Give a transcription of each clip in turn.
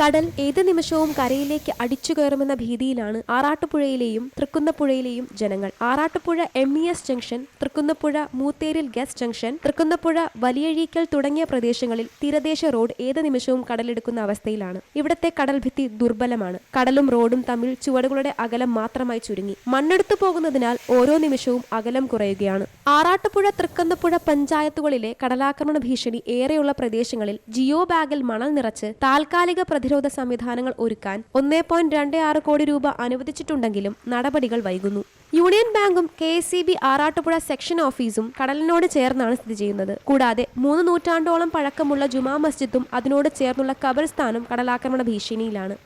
കടൽ ഏത് നിമിഷവും കരയിലേക്ക് അടിച്ചു കയറുമെന്ന ഭീതിയിലാണ് ആറാട്ടുപുഴയിലെയും തൃക്കുന്നപ്പുഴയിലെയും ജനങ്ങൾ. Arattupuzha M E S junction Thrikkunnapuzha മൂത്തേരിൽ ഗസ് ജംഗ്ഷൻ തൃക്കുന്നപ്പുഴ വലിയഴീക്കൽ തുടങ്ങിയ പ്രദേശങ്ങളിൽ തീരദേശ റോഡ് ഏത് നിമിഷവും കടലെടുക്കുന്ന അവസ്ഥയിലാണ്. ഇവിടത്തെ കടൽ ഭിത്തി ദുർബലമാണ്. കടലും റോഡും തമ്മിൽ ചുവടുകളുടെ അകലം മാത്രമായി ചുരുങ്ങി. മണ്ണെടുത്തു പോകുന്നതിനാൽ ഓരോ നിമിഷവും അകലം കുറയുകയാണ്. ആറാട്ടുപുഴ തൃക്കുന്നപ്പുഴ പഞ്ചായത്തുകളിലെ കടലാക്രമണ ഭീഷണി ഏറെയുള്ള പ്രദേശങ്ങളിൽ ജിയോ ബാഗിൽ മണൽ നിറച്ച് താൽക്കാലിക പ്രതിരോധ സംവിധാനങ്ങൾ ഒരുക്കാൻ ഒന്നേ പോയിന്റ് രണ്ട് ആറ് കോടി രൂപ അനുവദിച്ചിട്ടുണ്ടെങ്കിലും നടപടികൾ വൈകുന്നു. യൂണിയൻ ബാങ്കും K S C B Arattupuzha section ഓഫീസും കടലിനോട് ചേർന്നാണ് സ്ഥിതി ചെയ്യുന്നത്. കൂടാതെ മൂന്ന് നൂറ്റാണ്ടോളം പഴക്കമുള്ള ജുമാ മസ്ജിദും അതിനോട് ചേർന്നുള്ള ഖബർസ്ഥാനും കടലാക്രമണ ഭീഷണിയിലാണ്.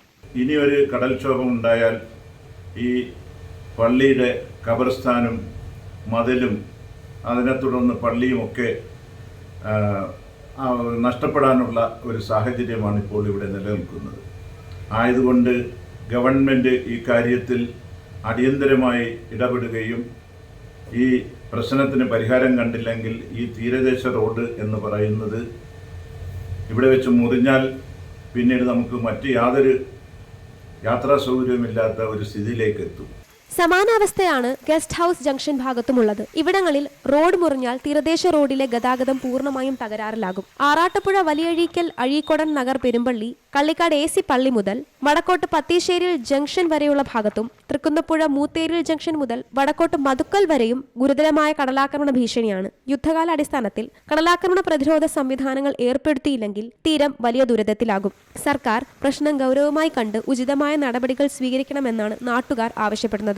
ഇനി ഒരു കടൽക്ഷോഭം ഉണ്ടായാൽ ഈ പള്ളിയുടെ ഖബർസ്ഥാനും മതിലും അതിനെ തുടർന്ന് പള്ളിയുമൊക്കെ നഷ്ടപ്പെടാനുള്ള ഒരു സാഹചര്യമാണ് ഇപ്പോൾ ഇവിടെ നിലനിൽക്കുന്നത്. ആയതുകൊണ്ട് ഗവൺമെന്റ് ഈ കാര്യത്തിൽ അടിയന്തരമായി ഇടപെടുകയും ഈ പ്രശ്നത്തിന് പരിഹാരം കണ്ടില്ലെങ്കിൽ ഈ തീരദേശ റോഡ് എന്ന് പറയുന്നത് ഇവിടെ വെച്ച് മുറിഞ്ഞാൽ പിന്നീട് നമുക്ക് മറ്റ് യാതൊരു യാത്രാ സൗകര്യമില്ലാത്ത ഒരു സ്ഥിതിയിലേക്ക് എത്തും. സമാനാവസ്ഥയാണ് ഗസ്റ്റ് ഹൗസ് ജംഗ്ഷൻ ഭാഗത്തുമുള്ളത്. ഇവിടങ്ങളിൽ റോഡ് മുറിഞ്ഞാൽ തീരദേശ റോഡിലെ ഗതാഗതം പൂർണമായും തകരാറിലാകും. ആറാട്ടുപുഴ വലിയഴീക്കൽ അഴീക്കോടൻ നഗർ പെരുമ്പള്ളി കള്ളിക്കാട് എ സി പള്ളി മുതൽ വടക്കോട്ട് പത്തീശ്ശേരിയിൽ ജംഗ്ഷൻ വരെയുള്ള ഭാഗത്തും തൃക്കുന്നപ്പുഴ മൂത്തേരിൽ ജംഗ്ഷൻ മുതൽ വടക്കോട്ട് മതുക്കൽ വരെയും ഗുരുതരമായ കടലാക്രമണ ഭീഷണിയാണ്. യുദ്ധകാലാടിസ്ഥാനത്തിൽ കടലാക്രമണ പ്രതിരോധ സംവിധാനങ്ങൾ ഏർപ്പെടുത്തിയില്ലെങ്കിൽ തീരം വലിയ ദുരിതത്തിലാകും. സർക്കാർ പ്രശ്നം ഗൗരവമായി കണ്ട് ഉചിതമായ നടപടികൾ സ്വീകരിക്കണമെന്നാണ് നാട്ടുകാർ ആവശ്യപ്പെടുന്നത്.